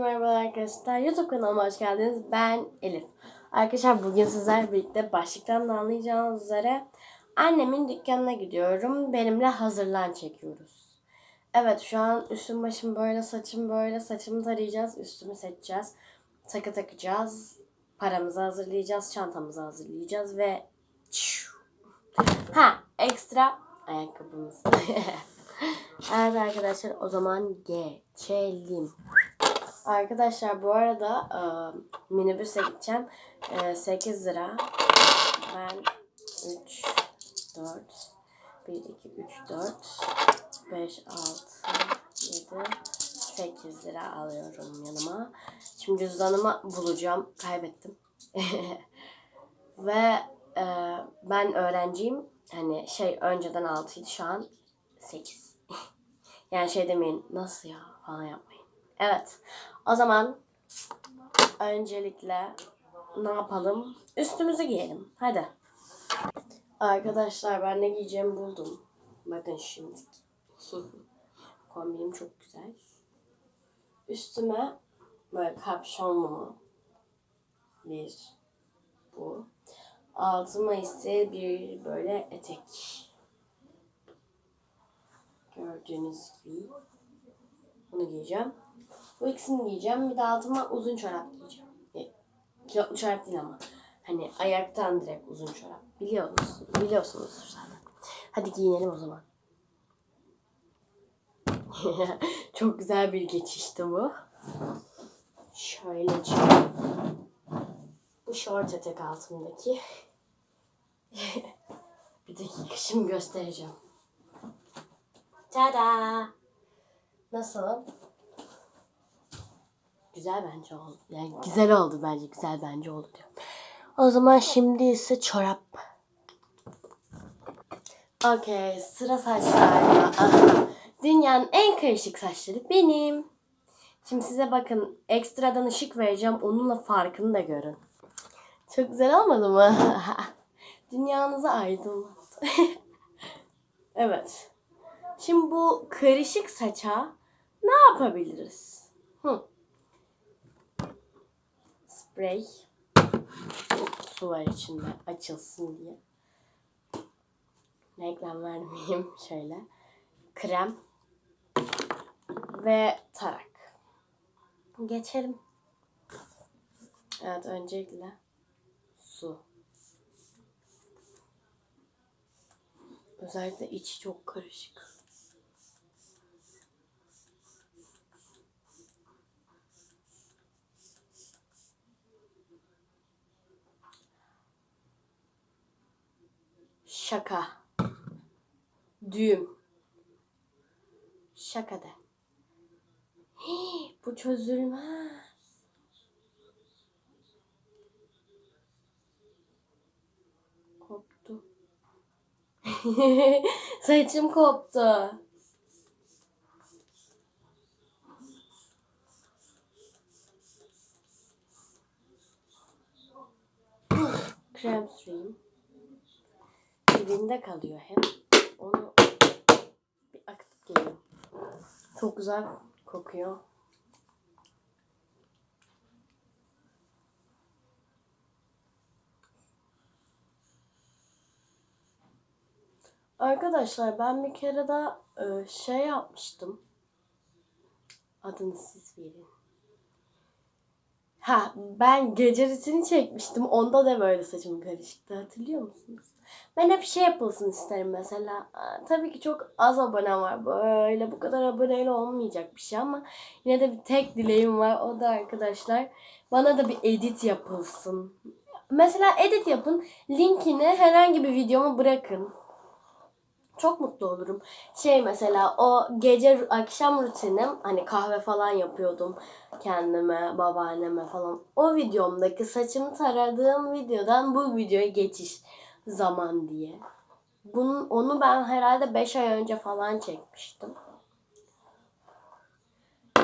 Merhaba arkadaşlar. YouTube kanalıma hoş geldiniz. Ben Elif. Arkadaşlar bugün sizlerle birlikte başlıktan da anlayacağınız üzere annemin dükkanına gidiyorum. Benimle hazırlan çekiyoruz. Evet şu an üstüm başım böyle, saçım böyle. Saçımı tarayacağız, üstümü seçeceğiz. Takı takacağız. Paramızı hazırlayacağız, çantamızı hazırlayacağız ve ha ekstra ayakkabımız. evet arkadaşlar o zaman geçelim. Arkadaşlar bu arada e, minibüse gideceğim. E, 8 lira. Ben 3, 4, 1, 2, 3, 4, 5, 6, 7, 8 lira alıyorum yanıma. Şimdi cüzdanımı bulacağım. Kaybettim. Ve e, ben öğrenciyim. Hani şey önceden 6'ydı şu an 8. yani şey demeyin nasıl ya falan yapmayın. Evet. O zaman öncelikle ne yapalım? Üstümüzü giyelim. Hadi. Arkadaşlar ben ne giyeceğimi buldum. Bakın şimdi. Kombinim çok güzel. Üstüme böyle kapşonlu bir bu. Altıma ise bir böyle etek. Gördüğünüz gibi. Bunu giyeceğim. Bu ikisini giyeceğim. Bir de altıma uzun çorap giyeceğim. E, kilotlu çorap değil ama. Hani ayaktan direkt uzun çorap. Biliyorsunuz. Biliyorsunuzdur zaten. Hadi giyinelim o zaman. Çok güzel bir geçişti bu. Şöylece. Bu short etek altındaki. bir dakika şimdi göstereceğim. Tada! Nasıl? Güzel bence oldu. Yani güzel oldu bence. Güzel bence oldu diyor. O zaman şimdi ise çorap. Okey. Sıra saçlarda. Aha. Dünyanın en karışık saçları benim. Şimdi size bakın ekstradan ışık vereceğim. Onunla farkını da görün. Çok güzel olmadı mı? Dünyanızı aydınlat. evet. Şimdi bu karışık saça ne yapabiliriz? Hı. Sprey. Su var içinde açılsın diye. Reklam vermeyeyim şöyle. Krem. Ve tarak. Geçelim. Evet öncelikle su. Özellikle içi çok karışık. Şaka. Düğüm. Şaka de. Hii, bu çözülmez. Koptu. Saçım koptu. Krem süreyim dibinde kalıyor hep. Onu bir akıtıp geliyorum. Çok güzel kokuyor. Arkadaşlar ben bir kere daha e, şey yapmıştım. Adını siz verin. Ha ben gece rutini çekmiştim. Onda da böyle saçım karışıktı. Hatırlıyor musunuz? Ben hep şey yapılsın isterim mesela. Tabii ki çok az abone var. Böyle bu kadar aboneyle olmayacak bir şey ama yine de bir tek dileğim var. O da arkadaşlar bana da bir edit yapılsın. Mesela edit yapın. Linkini herhangi bir videoma bırakın. Çok mutlu olurum. Şey mesela o gece akşam rutinim hani kahve falan yapıyordum kendime, babaanneme falan. O videomdaki saçımı taradığım videodan bu videoya geçiş zaman diye. Bunun, onu ben herhalde 5 ay önce falan çekmiştim.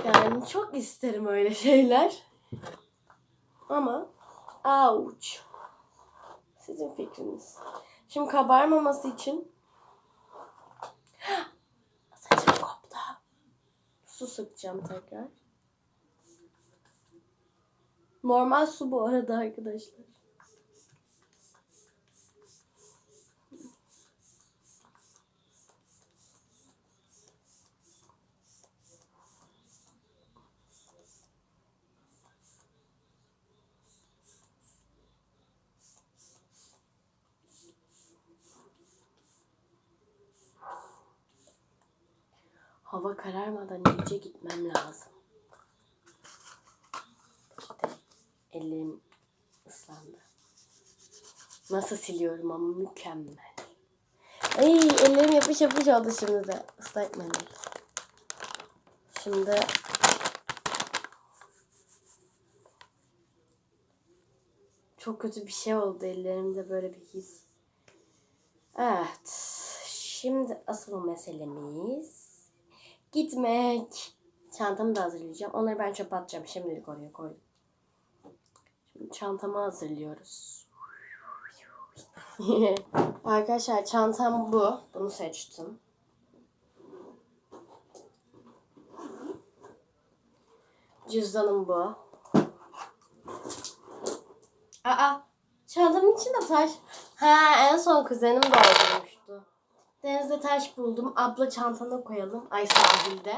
Yani çok isterim öyle şeyler. Ama ouch. Sizin fikriniz. Şimdi kabarmaması için su sıkacağım tekrar. Normal su bu arada arkadaşlar. Hava kararmadan iyice gitmem lazım. İşte ellerim ıslandı. Nasıl siliyorum ama mükemmel. Ay ellerim yapış yapış oldu şimdi de. Islak. Şimdi çok kötü bir şey oldu ellerimde böyle bir his. Evet. Şimdi asıl meselemiz gitmek. Çantamı da hazırlayacağım. Onları ben çöpe atacağım. Şimdilik oraya koydum. Şimdi çantamı hazırlıyoruz. Arkadaşlar çantam bu. Bunu seçtim. Cüzdanım bu. Aa, çantamın içinde taş. Ha, en son kuzenim doldurmuştu. Denizde taş buldum. Abla çantana koyalım. Ay sahilde.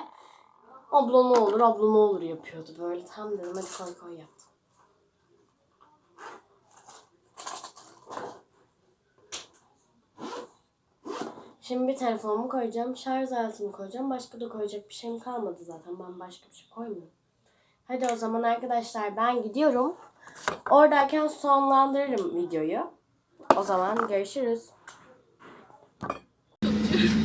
Abla ne olur, abla ne olur yapıyordu böyle. Tam dedim hadi koy koy yaptım. Şimdi bir telefonumu koyacağım. Şarj aletimi koyacağım. Başka da koyacak bir şeyim kalmadı zaten. Ben başka bir şey koymuyorum. Hadi o zaman arkadaşlar ben gidiyorum. Oradayken sonlandırırım videoyu. O zaman görüşürüz. Yeah.